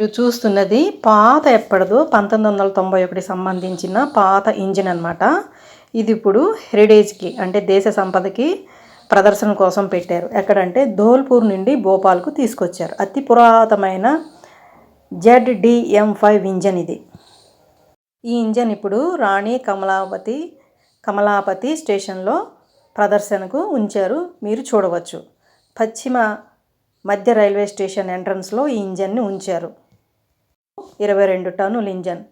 మీరు చూస్తున్నది పాత ఎప్పటిదో పంతొమ్మిది వందల తొంభై ఒకటి సంబంధించిన పాత ఇంజిన్ అనమాట ఇది ఇప్పుడు హెరిటేజ్కి అంటే దేశ సంపదకి ప్రదర్శన కోసం పెట్టారు. ఎక్కడంటే ధోల్పూర్ నుండి భోపాల్కు తీసుకొచ్చారు. అతి పురాతనమైన జెడ్డిఎం ఫైవ్ ఇంజన్ ఇది. ఈ ఇంజన్ ఇప్పుడు రాణి కమలాపతి కమలాపతి స్టేషన్లో ప్రదర్శనకు ఉంచారు. మీరు చూడవచ్చు. పశ్చిమ మధ్య రైల్వే స్టేషన్ ఎంట్రన్స్లో ఈ ఇంజన్ని ఉంచారు. ఇరవై రెండు టన్నుల ఇంజన్.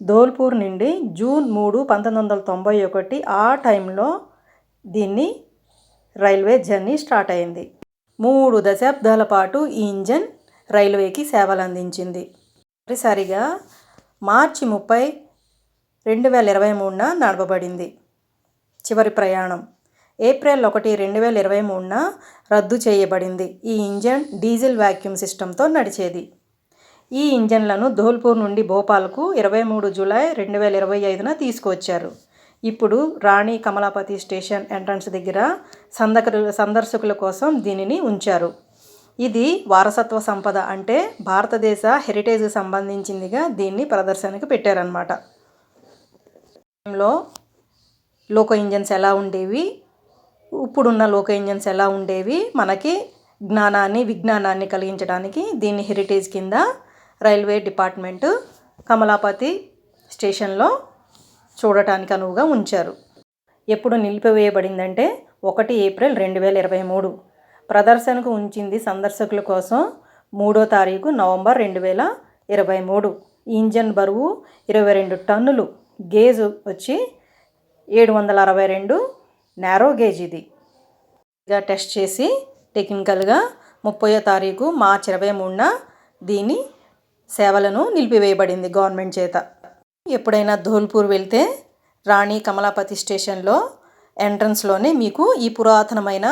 ధోల్పూర్ నుండి జూన్ మూడు పంతొమ్మిది వందల తొంభై ఒకటి ఆ టైంలో దీన్ని రైల్వే జర్నీ స్టార్ట్ అయింది. మూడు దశాబ్దాల పాటు ఈ ఇంజన్ రైల్వేకి సేవలు అందించింది తొలిసారిగా మార్చి ముప్పై రెండు వేల ఇరవై మూడున నడపబడింది చివరి ప్రయాణం. ఏప్రిల్ ఒకటి రెండు వేల ఇరవై మూడున రద్దు చేయబడింది. ఈ ఇంజన్ డీజిల్ వ్యాక్యూమ్ సిస్టంతో నడిచేది. ఈ ఇంజన్లను ధోల్పూర్ నుండి భోపాల్కు ఇరవై మూడు జూలై రెండు వేల ఇరవై ఐదున తీసుకువచ్చారు. ఇప్పుడు రాణి కమలాపతి స్టేషన్ ఎంట్రన్స్ దగ్గర సందకరు సందర్శకుల కోసం దీనిని ఉంచారు. ఇది వారసత్వ సంపద అంటే భారతదేశ హెరిటేజ్కి సంబంధించిందిగా దీన్ని ప్రదర్శనకు పెట్టారనమాట లో లోకో ఇంజన్స్ ఎలా ఉండేవి? ఇప్పుడున్న లోకో ఇంజన్స్ ఎలా ఉండేవి? మనకి జ్ఞానాన్ని విజ్ఞానాన్ని కలిగించడానికి దీన్ని హెరిటేజ్ కింద రైల్వే డిపార్ట్మెంటు కమలాపతి స్టేషన్లో చూడటానికి అనువుగా ఉంచారు. ఎప్పుడు నిలిపివేయబడిందంటే ఒకటి ఏప్రిల్ రెండు వేల ఇరవై మూడు. ప్రదర్శనకు ఉంచింది సందర్శకుల కోసం మూడో తారీఖు నవంబర్ రెండు వేల ఇరవై మూడు. ఇంజన్ బరువు ఇరవై రెండు టన్నులు. గేజ్ వచ్చి ఏడు వందల అరవై రెండు. నేరో గేజ్ ఇది. టెస్ట్ చేసి టెక్నికల్గా ముప్పయో తారీఖు మార్చి ఇరవై మూడున దీన్ని సేవలను నిలిపివేయబడింది గవర్నమెంట్ చేత. ఎప్పుడైనా ధోల్పూర్ వెళ్తే రాణి కమలాపతి స్టేషన్లో ఎంట్రన్స్లోనే మీకు ఈ పురాతనమైన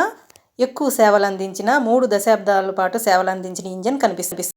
ఎక్కువ సేవలు అందించిన మూడు దశాబ్దాల పాటు సేవలు అందించిన ఇంజన్ కనిపిస్తుంది.